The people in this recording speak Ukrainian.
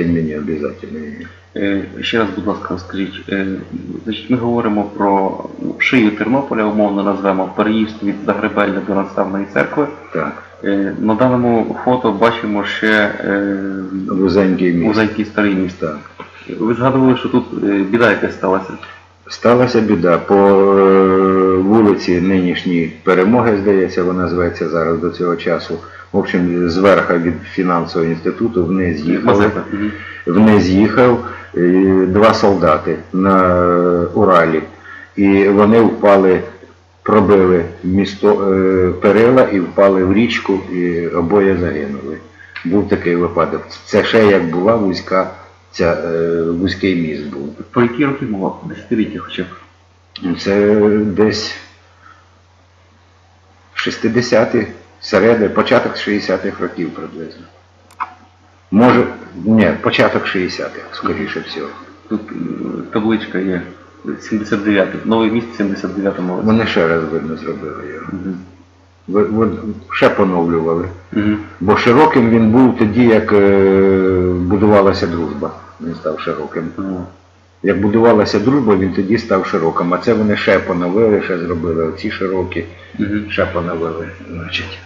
мені обов'язково. Е, Ще раз, будь ласка, скажіть, е, значить, ми говоримо про ну, шию Тернополя, умовно назвемо переїзд від Загребельня до Наставної церкви. Так. Е, На даному фото бачимо ще е, Вузенький старий міст. Так. Ви згадували, що тут біда якась сталася. Сталася біда. По е, вулиці нинішньої перемоги, здається, вона зветься зараз до цього часу. В общем, зверха від фінансового інституту вниз їхали. Вниз їхав е, два солдати на Уралі. І вони впали, пробили місто е, перила і впали в річку, і обоє загинули. Був такий випадок. Це ще як була вузька, ця, е, вузький міст був. Про які роки мова? Десятиліття хоча б. Це десь 60-ті, середи, початок 60-х років приблизно. Може, ні, початок 60-х, скоріше всього. Тут е, табличка є 79 новий міст 79-му році. Вони ще раз, видно, зробили його. Мгм. Ви- ви- Ще поновлювали. Мгм. Бо широким він був тоді, як е, будувалася дружба. Він став широким. Ну, Як будувалася дружба, він тоді став широким. А це вони ще поновили, ще зробили оці широкі, ще поновили. Значить.